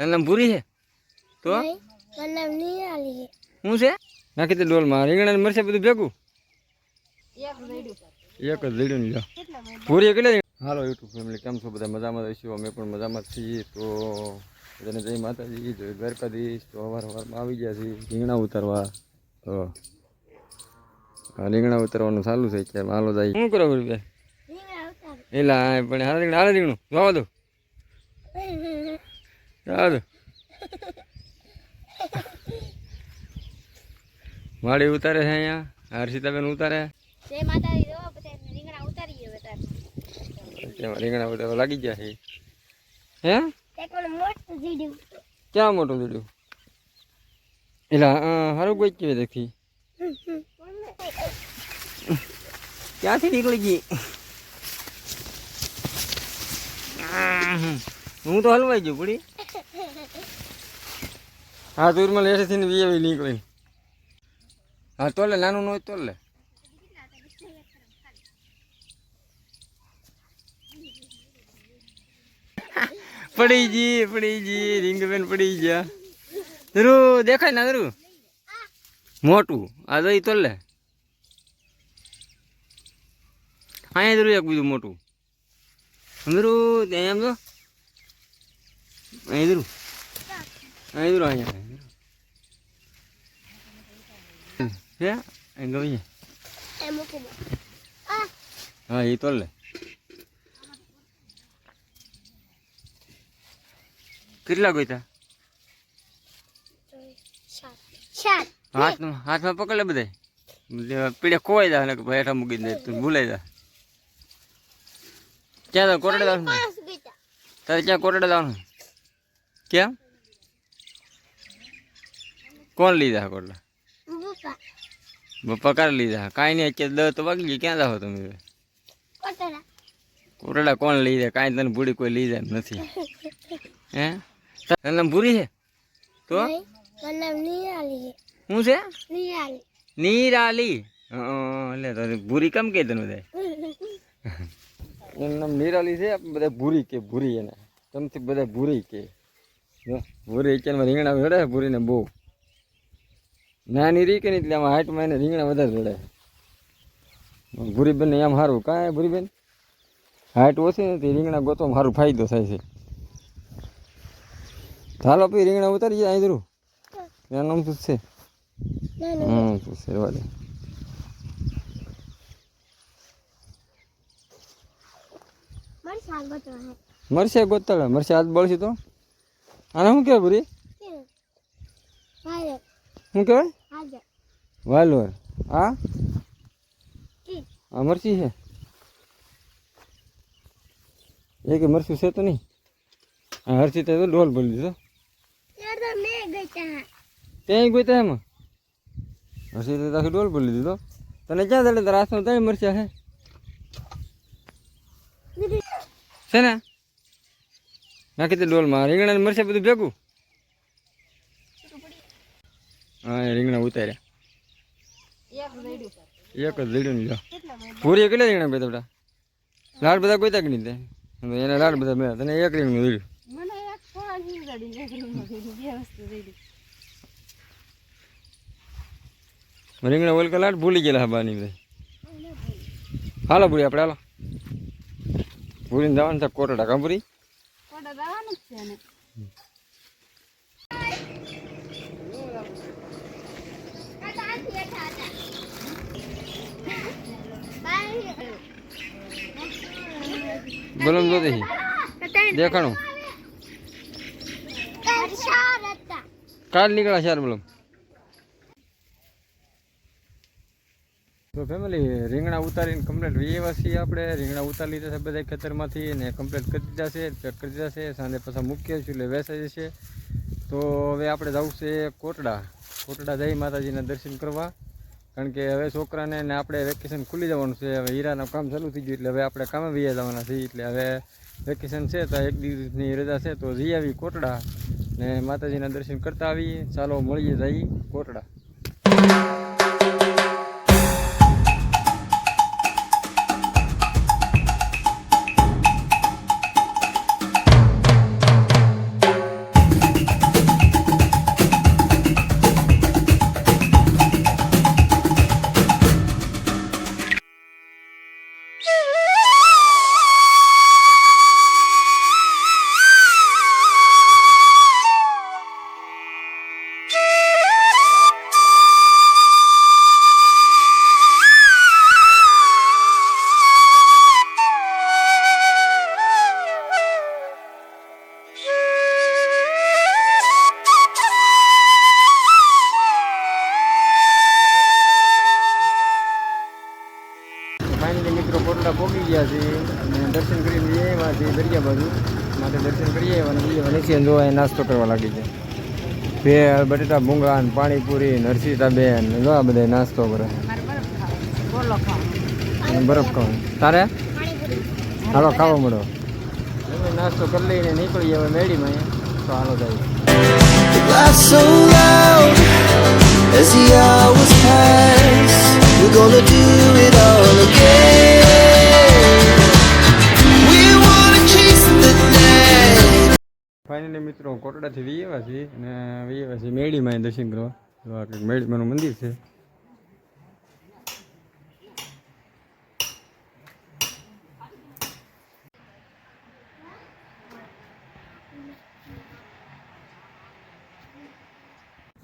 એનું પૂરી ભૂરી છે? તો? મતલબ આલી હું છે? નાખી ડોલ ડોલમાં. રીંગણા ને મરસે બધું ભેગું? એક જ લીડું લ્યો. પૂરી કેટલા હાલો યુટ્યુબ ફેમિલી કેમ છો? બધા મજામાં રહીશું અમે પણ મજામાં છીએ. તો બધાને જય માતાજી. જય દ્વારકાધીશ. તો અવાર અવારમાં આવી ગયા છીએ. રીંગણા ઉતારવા. તો આ રીંગણા ઉતારવાનું ચાલુ છે કે હાલો જાય. શું કરો રૂપિયા એલા આ પણ હાલ રીંગણા હાલ રીંગણું. વાવા દો. જવા દો ઉતારે છે અહીંયા? હર્ષિતાબેન ઉતારે? રીંગણા ઉતારી હવે રીંગણા ઉતારવા લાગી ગયા છે? હે? ક્યાં મોટું દોડ્યું એલા હારું કોઈ કેવી દેખી. ક્યાંથી નીકળી ગઈ? હું તો હલવાઈ ગયું પડી હા તુરમાં લેસેથી ને વી આવી નીકળી. હા તો લે નાનું નો હોય તો લે. પડી જી પડી જી, રીંગબેન પડી ગયા. ધરું, દેખાય ના ધરું? મોટું. આ જઈ તો લે. અહીંયા ધરું એક બીજું મોટું. ધરું ત્યાં એમ તો અહીં ધરું. અહીં ધરું, અહીંયા. ગમે એ દો. હા એ તો લે. કેટલા સાત. હાથમાં હાથમાં પકડે બધા પીડે ખોવાઈ જાય કે ભાઈ હેઠા મૂકી દે તું ભૂલાઈ જા. ક્યાં કોરડે જવાનું ગીતા તારે ક્યાં કોરડે જવાનું કેમ? કોણ લીધા બુપા બપ્પા લીધા. કાંઈ નહીં અત્યારે દસ વાગી ગઈ ક્યાં જાવ તમે કોટરા કોરડા કોણ લઈ જાય કાંઈ તને ભૂડી કોઈ લઈ જાય નથી. હે? ભૂરી છે? તો? શું છે. નિરાલી. હં, તો ભૂરી કેમ કે તને બધા એનું નામ નિરાલી છે બધા ભૂરી કે ભૂરી એને. તમથી બધા ભૂરી કે. ભૂરી કે રીંગણા વળે ભૂરીને બહુ. નાની રી કે નહીં એટલે આમાં હાઈટમાં એને રીંગણા વધારે વળે ભૂરી બેન એમ સારું કાંઈ ભૂરી બેન હાઈટ ઓછી નથી રીંગણા ગોતવામાં સારું ફાયદો થાય છે. ચાલો પછી રીંગણા ઉતારી જાય અહીં ત્યાં નામ શું છે? હમ દે. સાત ગોતવા હે. મરશે ગોતળ મરશે હાથ બળશે તો? આને શું કહેવાય ભૂરી? શું કહેવાય? વાલોર આ આ મરચી છે? એક મરચું છે તો નહીં? હરસી તો ડોલ બોલી દીધો તો મેં ગઈતા ત્યાં એમાં? હરસી તો તાખી ડોલ બોલી દીધો તને ક્યાં દડે તારા હાથમાં ત્રણ મરચા છે? છે ને? નાખી દે ડોલમાં. રીંગણા મરચા બધું ભેગું? હા રીંગણા ઉતાર્યા. એક જ લીડું ને લ્યો. પૂરી કેટલા રીંગણા બે બધા લાડ બધા કોઈ કે નહીં તે? એને લાડ બધા મેળા. તને એક રીંગણું લીધું રીંગણા ઓલ લાડ ભૂલી ગયેલા બાની બધા હાલો ભૂરી આપણે હાલો. ભૂરીને જવાનું છે કોટડા કા ભૂરી? બોલો જો દે દેખાણું. કાલ નીકળ્યા શાર બોલો તો ફેમિલી રીંગણા ઉતારીને કમ્પ્લેટ વીએ છીએ આપણે. રીંગણા ઉતારી લીધા છે બધા ખેતરમાંથી ને કમ્પ્લેટ કરી દીધા છે પેક કરી દીધા છે. સાંજે પાછા મૂકીએ છીએ એટલે વેસાઈ જશે. તો હવે આપણે જવું છે કોટડા. કોટડા જઈ માતાજીના દર્શન કરવા. કારણ કે હવે છોકરાને ને આપણે વેકેશન ખુલી જવાનું છે. હવે હીરાનું કામ ચાલુ થઈ ગયું એટલે હવે આપણે કામે વૈયા જવાના છીએ. એટલે હવે વેકેશન છે તો એક દિવસની રજા છે તો જઈ આવી કોટડા ને માતાજીના દર્શન કરતા આવીએ. ચાલો મળીએ જઈ કોટડા. કોટડા પોગી ગયા છે અને દર્શન કરીને આવ્યા છે દરિયા બાજુ. માટે દર્શન કરીએ આવ્યા અને બીજા વેલેશિયન જોવા એ નાસ્તો કરવા લાગી છે. ભેળ બટેટા ભૂંગા ને પાણીપુરી નરસિતા બેન જોવા બધા નાસ્તો કરે. અને બરફ ખાવ તારે? હાલો ખાવો મળો. નાસ્તો કરી લઈને નીકળી હવે મેળીમાં તો હાલો જાય. As the hours pass, we're gonna do it all again. Finally મિત્રો કોટડાથી વી આવ્યા છીએ અને વી આવ્યા છીએ મેળીમાં દર્શન કરવા. તો કંઈક મેળીમાંનું મંદિર છે.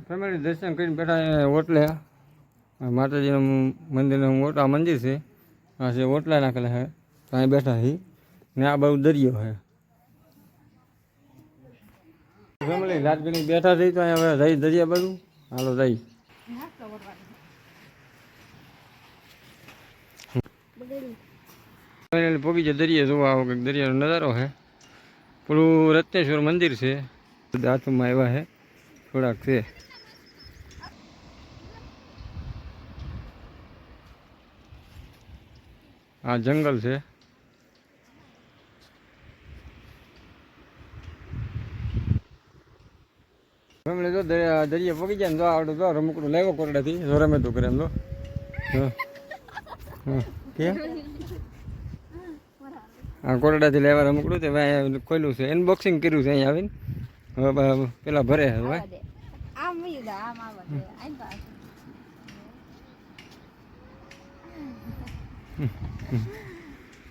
ફેમિલી દર્શન કરીને બેઠા ઓટલે. માતાજીનું મંદિરનું મોટા મંદિર છે. આ છે ઓટલા નાખેલા છે. ત્યાં બેઠા છીએ. ને આ બહુ દરિયો છે. ફેમિલી રાજગીરી બેઠા થઈ તો અહીંયા હવે રહી દરિયા બાજુ. હાલો, રહી. પગી જાય દરિયા જોવા આવો કંઈક દરિયાનો નજારો છે પેલું રત્નેશ્વર મંદિર છે. હાથમાં આવ્યા છે થોડાક છે. આ જંગલ છે. દરિયા પગી જાય ને જો આવડે જો રમકડું લાવ્યો કોરડાથી. જો રમે તું કરે એમ તો. હા. કે? આ કોરડાથી લેવા રમકડું તે ભાઈ ખોલ્યું છે. અનબોક્સિંગ કર્યું છે અહીંયા આવીને. હવે પેલા ભરે હવે ભાઈ. તો.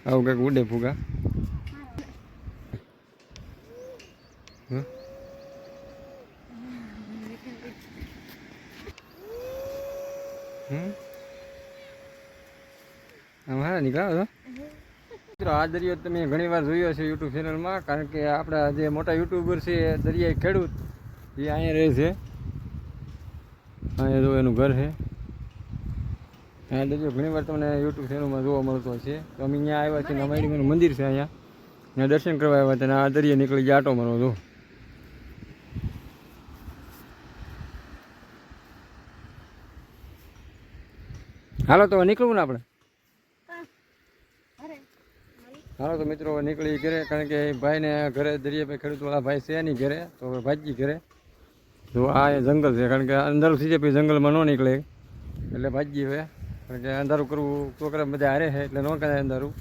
આવું કંઈક ઉડે ફૂગા. હં? હારા નીકળ્યા છો મિત્રો, આ દરિયો તમે ઘણી વાર જોયો છે યુટ્યુબ ચેનલમાં કારણ કે આપણા જે મોટા યુટ્યુબર છે દરિયાઈ ખેડૂત, એ અહીંયા રહે છે. અહીંયા જો એનું ઘર છે. અહીંયા દરિયો ઘણી વાર તમને યુટ્યુબ ચેનલમાં જોવા મળતો છે તો અમે અહીંયા આવ્યા છીએ અમારી મંદિર છે અહીંયા. ત્યાં દર્શન કરવા આવ્યા હતા આ દરિયા નીકળી ગયા આટો મારવા, જો. હાલો તો નીકળવું ને આપણે? હાલો તો મિત્રો નીકળી ઘરે કારણ કે ભાઈને ઘરે દરિયાભાઈ ખેડૂતવાળા ભાઈ છે નહીં ઘરે તો હવે ભાજી ઘરે. તો આ જંગલ છે કારણ કે અંધારું થઈ જાય પછી જંગલમાં ન નીકળે. એટલે ભાજી હવે કારણ કે અંધારું કરવું છોકરા બધા હારે છે એટલે ન કરાય અંધારું.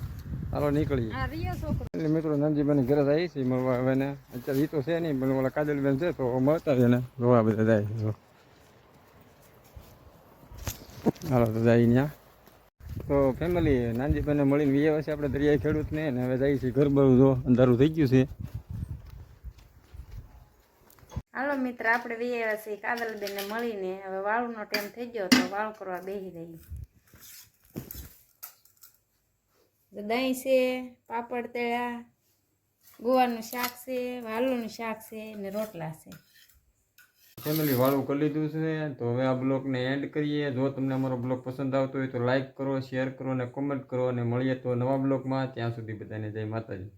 હાલો નીકળીએ. એટલે મિત્રો નાનજીભાઈ ઘરે જાય છે મળવા હવે ને. અત્યારે એ તો છે નહીં પણ ઓલા કાજલબેન છે તો મળતા છે ને જોવા બધા જાય છે જો. હાલો, તો જાય ત્યાં તો ફેમિલી નાનજીભાઈને મળીને વીએ છે આપણે દરિયાઈ ખેડૂતને ને હવે જાય છે ઘર બરું જો, અંધારું થઈ ગયું છે. હાલો મિત્ર, આપણે વિયેવા છીએ કાદલબેનને મળીને. હવે વાળુનો ટાઈમ થઈ ગયો, તો વાળ કરવા બેસી રહી દહીં છે, પાપડ તળ્યા, ગુવારનું શાક છે, વાલુનું શાક છે ને રોટલા છે. ફેમિલી વાળું કરી લીધું છે તો હવે આ બ્લોગને એન્ડ કરીએ. જો તમને અમારો બ્લોગ પસંદ આવતો હોય તો લાઈક કરો શેર કરો અને કોમેન્ટ કરો અને મળીએ તો નવા બ્લોગમાં ત્યાં સુધી બધાને જય માતાજી.